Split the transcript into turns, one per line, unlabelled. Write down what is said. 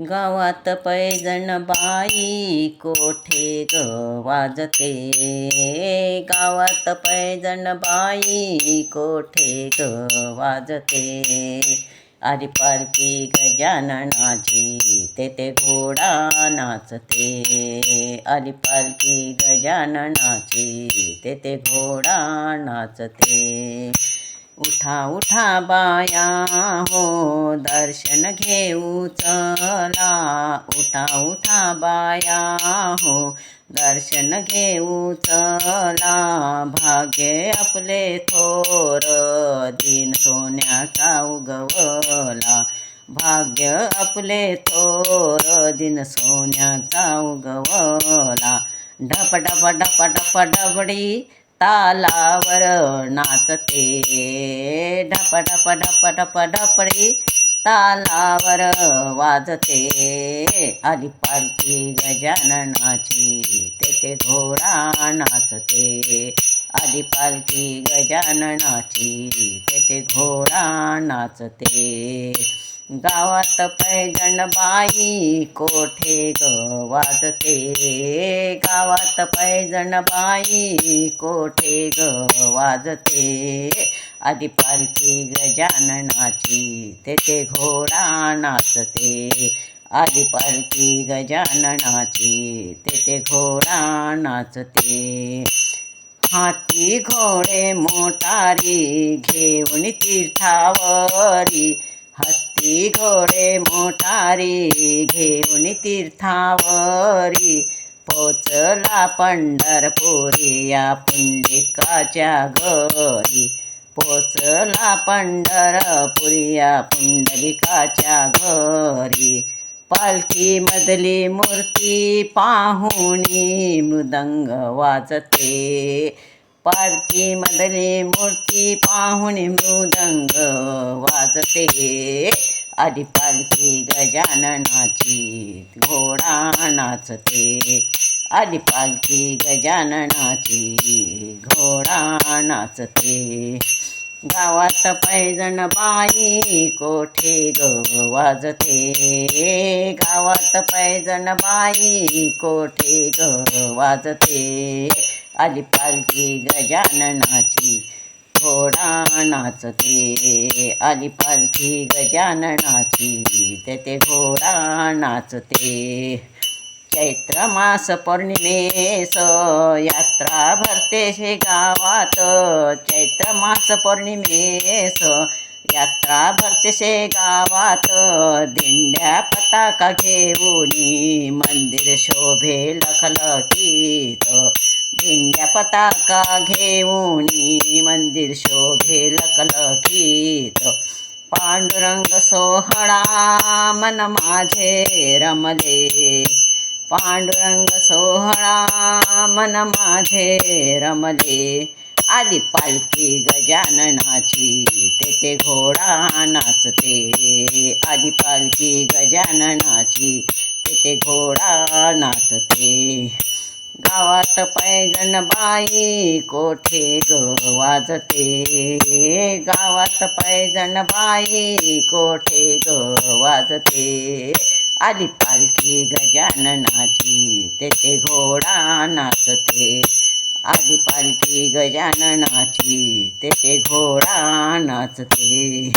गावात पैजण बाई कोठे ग वाजते? गावात पैजण बाई कोठे ग वाजते? आरी पारकी गजाननाची तेथे घोडा नाचते. आरी पारकी गजाननाची तेथे घोडा नाचते. उठा उठा बाया हो दर्शन घेऊ चला. उठा उठा बाया हो दर्शन घेऊ चला. भाग्य आपले थोर दिन सोन्याचा उगवला. भाग्य आपले थोर दिन सोन्याचा उगवला. ढप ढप ढप ढप डबडी तालावर नाचते. ढप ढप ढप ढप ढपडी तालावर वाजते. आली पालखी गजाननाची तेथे घोडा नाचते. आली पालखी गजाननाची तेथे घोडा नाचते. गावात पैजण बाई कोठे ग वाजते? गावात पैजण बाई कोठे ग वाजते? आधी पालखी गजाननाची तेथे घोडा नाचते. आधी पालखी गजाननाची तेथे घोडा नाचते. हाती घोडे मोटारी घेऊन तीर्थावरी हत्ती घोडे मोटारी घेऊन तीर्थावरी. पोचला पंढरपुरी या पुंडिकाच्या घरी. पोचला पंढरपुरी या पुंडलिकाच्या घरी. पालखी मधली मूर्ती पाहुणी मृदंग वाजते. पालखी मधली मूर्ती पाहुणी मृदंग वाजते. आधी पालखी गजाननाची घोडा नाचते. आधी पालखी गजाननाची घोडा नाचते. गावात पैजण बाई कोठे ग वाजते? गावात पैजण बाई कोठे ग वाजते? आली पालखी गजाननाची घोडा नाचते. आली पालखी गजाननाची. तेथे घोडा नाचते. चैत्र मास पौर्णिमेस यात्रा भरते शे गावात. चैत्र मास पौर्णिमेस यात्रा भरतेशे गावात. दिंड्या पताका घेऊनी मंदिर शोभे लखलखीत दिंड्या पताका घेऊन मंदिर शोभे लखलखीत पांडुरंग सोहळा मन माझे रमले. पांडुरंग सोहळा मन माझे रमले. आली पालखी गजाननाची तेथे घोडा नाचते. आली पालखी गजाननाची तेथे घोडा नाचते. गावात पैजण बाई कोठे ग वाजते? गावात पैजण बाई कोठे ग वाजते? आली पालखी गजाननाची तेथे घोडा नाचते. आली पालखी गजाननाची तेथे घोडा नाचते.